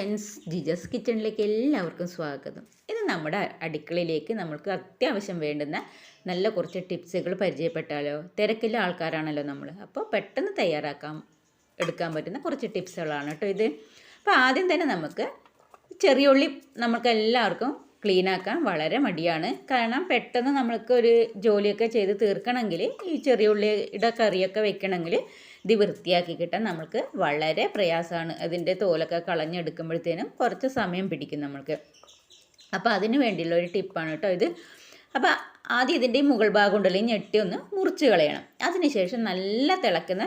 ജിജസ് കിച്ചണിലേക്ക് എല്ലാവർക്കും സ്വാഗതം. ഇത് നമ്മുടെ അടുക്കളയിലേക്ക് നമ്മൾക്ക് അത്യാവശ്യം വേണ്ടുന്ന നല്ല കുറച്ച് ടിപ്സുകൾ പരിചയപ്പെട്ടാലോ? തിരക്കില്ല ആൾക്കാരാണല്ലോ നമ്മൾ അപ്പോൾ പെട്ടെന്ന് തയ്യാറാക്കാൻ എടുക്കാൻ പറ്റുന്ന കുറച്ച് ടിപ്സുകളാണ് കേട്ടോ ഇത്. അപ്പോൾ ആദ്യം തന്നെ നമുക്ക് ചെറിയ ഉള്ളി നമുക്ക് എല്ലാവർക്കും ക്ലീൻ ആക്കാൻ വളരെ മടിയാണ്. കാരണം പെട്ടെന്ന് നമ്മൾക്ക് ഒരു ജോലിയൊക്കെ ചെയ്ത് തീർക്കണമെങ്കിൽ ഈ ചെറിയ ഉള്ളിയുടെ കറിയൊക്കെ വെക്കണമെങ്കിൽ ഇത് വൃത്തിയാക്കി കിട്ടാൻ നമ്മൾക്ക് വളരെ പ്രയാസമാണ്. അതിന്റെ തോലൊക്കെ കളഞ്ഞെടുക്കുമ്പോഴത്തേനും കുറച്ച് സമയം പിടിക്കും നമ്മൾക്ക്. അപ്പോൾ അതിന് വേണ്ടിയുള്ള ഒരു ടിപ്പാണ് കേട്ടോ ഇത്. അപ്പോൾ ആദ്യം ഇതിന്റെ മുകൾ ഭാഗം ഉണ്ടല്ലോ ഞെട്ടി ഒന്ന് മുറിച്ച് കളയണം. അതിനുശേഷം നല്ല തിളക്കുന്ന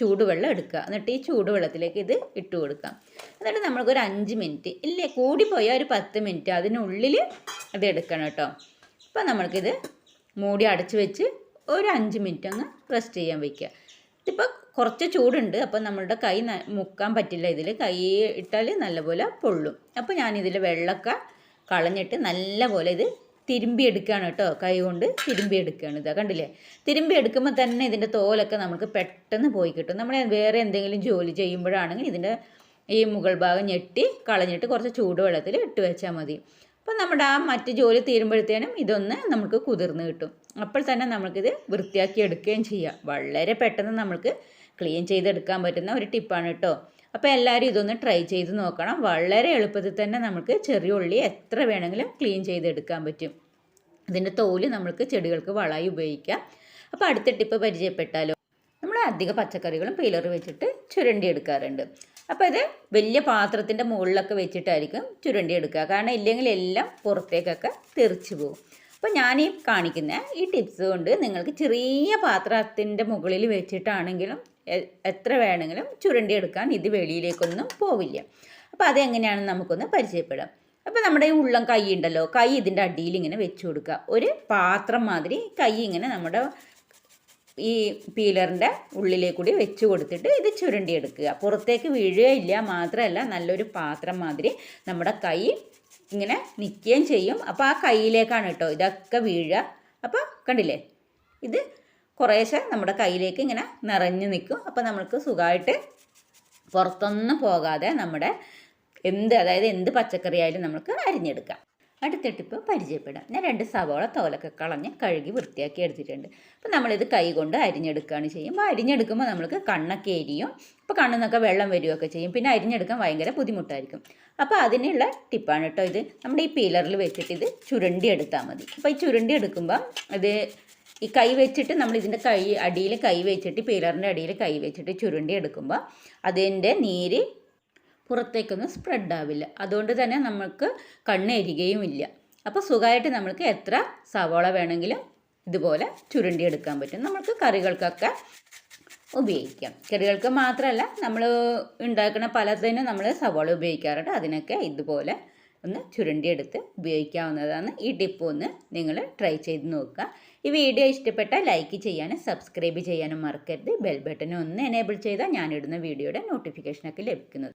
ചൂടുവെള്ളം എടുക്കുക. എന്നിട്ട് ഈ ചൂടുവെള്ളത്തിലേക്ക് ഇത് ഇട്ട് കൊടുക്കാം. എന്നിട്ട് നമ്മൾക്കൊരു അഞ്ച് മിനിറ്റ് ഇല്ലേ? കൂടിപ്പോയാൽ ഒരു പത്ത് മിനിറ്റ്. അതിനുള്ളിൽ ഇത് എടുക്കണം കേട്ടോ. അപ്പോൾ നമ്മൾക്കിത് മൂടി അടച്ച് വെച്ച് ഒരു അഞ്ച് മിനിറ്റ് അങ്ങ് റെസ്റ്റ് ചെയ്യാൻ വയ്ക്കുക ഇതിപ്പോൾ കുറച്ച് ചൂടുണ്ട്. അപ്പോൾ നമ്മളുടെ കൈ മുക്കാൻ പറ്റില്ല. ഇതിൽ കൈ ഇട്ടാൽ നല്ലപോലെ പൊള്ളും. അപ്പോൾ ഞാനിതിൽ വെള്ളമൊക്കെ കളഞ്ഞിട്ട് നല്ലപോലെ ഇത് തിരുമ്പി എടുക്കുകയാണ് കേട്ടോ. കൈ കൊണ്ട് തിരുമ്പി എടുക്കുകയാണ് ഇതാ. കണ്ടില്ലേ? തിരുമ്പി എടുക്കുമ്പോൾ തന്നെ ഇതിന്റെ തോലൊക്കെ നമുക്ക് പെട്ടെന്ന് പോയി കിട്ടും. നമ്മൾ വേറെ എന്തെങ്കിലും ജോലി ചെയ്യുമ്പോഴാണെങ്കിൽ ഇതിന്റെ ഈ മുകൾ ഭാഗം ഞെട്ടി കളഞ്ഞിട്ട് കുറച്ച് ചൂടുവെള്ളത്തിൽ ഇട്ട് വെച്ചാൽ മതി. അപ്പോൾ നമ്മുടെ ആ മറ്റ് ജോലി തീരുമ്പോഴത്തേനും ഇതൊന്ന് നമുക്ക് കുതിർന്ന് കിട്ടും. അപ്പോൾ തന്നെ നമുക്കിത് വൃത്തിയാക്കി എടുക്കുകയും ചെയ്യാം. വളരെ പെട്ടെന്ന് നമുക്ക് ക്ലീൻ ചെയ്തെടുക്കാൻ പറ്റുന്ന ഒരു ടിപ്പാണ് കേട്ടോ അപ്പോൾ എല്ലാവരും ഇതൊന്ന് ട്രൈ ചെയ്ത് നോക്കണം. വളരെ എളുപ്പത്തിൽ തന്നെ നമുക്ക് ചെറിയ ഉള്ളി എത്ര വേണമെങ്കിലും ക്ലീൻ ചെയ്തെടുക്കാൻ പറ്റും. ഇതിന്റെ തോൽ നമുക്ക് ചെടികൾക്ക് വളമായി ഉപയോഗിക്കാം. അപ്പോൾ അടുത്ത ടിപ്പ് പരിചയപ്പെട്ടാലോ. നമ്മൾ അധിക പച്ചക്കറികളും പീലർ വെച്ചിട്ട് ചുരണ്ടി എടുക്കാറുണ്ട്. അപ്പോൾ ഇത് വലിയ പാത്രത്തിന്റെ മുകളിലൊക്കെ വെച്ചിട്ടായിരിക്കും ചുരണ്ടി എടുക്കുക. കാരണം ഇല്ലെങ്കിൽ എല്ലാം പുറത്തേക്കൊക്കെ തെറിച്ചു പോകും. അപ്പോൾ ഞാൻ ഈ കാണിക്കുന്ന ഈ ടിപ്സ് കൊണ്ട് നിങ്ങൾക്ക് ചെറിയ പാത്രത്തിന്റെ മുകളിൽ വെച്ചിട്ടാണെങ്കിലും എത്ര വേണമെങ്കിലും ചുരണ്ടി എടുക്കാൻ ഇത് വെളിയിലേക്കൊന്നും പോവില്ല. അപ്പോൾ അതെങ്ങനെയാണെന്ന് നമുക്കൊന്ന് പരിചയപ്പെടാം. അപ്പോൾ നമ്മുടെ ഈ ഉള്ളം കൈ ഉണ്ടല്ലോ കൈ ഇതിന്റെ അടിയിൽ ഇങ്ങനെ വെച്ച് കൊടുക്കുക. ഒരു പാത്രം മാതിരി കൈ ഇങ്ങനെ നമ്മുടെ ഈ പീലറിന്റെ ഉള്ളിലേക്കൂടി വെച്ച് കൊടുത്തിട്ട് ഇത് ചുരണ്ടി എടുക്കുക പുറത്തേക്ക് വീഴുകയില്ല മാത്രമല്ല നല്ലൊരു പാത്രം മാതിരി നമ്മുടെ കൈ ഇങ്ങനെ നിൽക്കുകയും ചെയ്യും. അപ്പോൾ ആ കയ്യിലേക്കാണ് കേട്ടോ ഇതൊക്കെ വീഴുക. അപ്പോൾ കണ്ടില്ലേ? ഇത് കുറേശ്ശെ നമ്മുടെ കയ്യിലേക്ക് ഇങ്ങനെ നിറഞ്ഞു നിൽക്കും. അപ്പോൾ നമ്മൾക്ക് സുഖമായിട്ട് പുറത്തൊന്നും പോകാതെ നമ്മുടെ എന്ത് അതായത് എന്ത് പച്ചക്കറി ആയാലും നമുക്ക് അരിഞ്ഞെടുക്കാം. അടുത്ത ടിപ്പ് പരിചയപ്പെടാം. ഞാൻ രണ്ട് സവോള തോലൊക്കെ കളഞ്ഞ് കഴുകി വൃത്തിയാക്കി എടുത്തിട്ടുണ്ട്. അപ്പോൾ നമ്മളിത് കൈ കൊണ്ട് അരിഞ്ഞെടുക്കുകയാണ് ചെയ്യും അപ്പോൾ അരിഞ്ഞെടുക്കുമ്പോൾ നമ്മൾക്ക് കണ്ണൊക്കെ എരിയും. അപ്പോൾ കണ്ണിന്നൊക്കെ വെള്ളം വരികയൊക്കെ ചെയ്യും. പിന്നെ അരിഞ്ഞെടുക്കാൻ ഭയങ്കര ബുദ്ധിമുട്ടായിരിക്കും. അപ്പോൾ അതിനുള്ള ടിപ്പാണ് കേട്ടോ ഇത്. നമ്മുടെ ഈ പീലറിൽ വെച്ചിട്ട് ഇത് ചുരണ്ടി എടുത്താൽ മതി. അപ്പോൾ ഈ ചുരണ്ടി എടുക്കുമ്പോൾ ഇത് ഈ കൈ വെച്ചിട്ട് നമ്മൾ ഇതിന്റെ കൈ അടിയിൽ കൈ വെച്ചിട്ട് പീലറിന്റെ അടിയിൽ കൈ വെച്ചിട്ട് ചുരുണ്ടി എടുക്കുമ്പോൾ അതിന്റെ നീര് പുറത്തേക്കൊന്നും സ്പ്രെഡ് ആവില്ല അതുകൊണ്ട് തന്നെ നമുക്ക് കണ്ണ് എരികയും ഇല്ല അപ്പോൾ സുഖമായിട്ട് നമുക്ക് എത്ര സവോള വേണമെങ്കിലും ഇതുപോലെ ചുരുണ്ടി എടുക്കാൻ പറ്റും. നമുക്ക് കറികൾക്കൊക്കെ ഉപയോഗിക്കാം. കറികൾക്ക് മാത്രമല്ല നമ്മൾ ഉണ്ടാക്കുന്ന പലതിനും നമ്മൾ സവാള ഉപയോഗിക്കാറുണ്ട്. അതിനൊക്കെ ഇതുപോലെ ഒന്ന് ചുരുണ്ടിയെടുത്ത് ഉപയോഗിക്കാവുന്നതാണ്. ഈ ടിപ്പ് ഒന്ന് നിങ്ങൾ ട്രൈ ചെയ്ത് നോക്കുക. ഈ വീഡിയോ ഇഷ്ടപ്പെട്ടാൽ ലൈക്ക് ചെയ്യാനും സബ്സ്ക്രൈബ് ചെയ്യാനും മറക്കരുത്. ബെൽ ബട്ടൺ ഒന്ന് എനേബിൾ ചെയ്താൽ ഞാനിടുന്ന വീഡിയോയുടെ നോട്ടിഫിക്കേഷനൊക്കെ ലഭിക്കുന്നത്.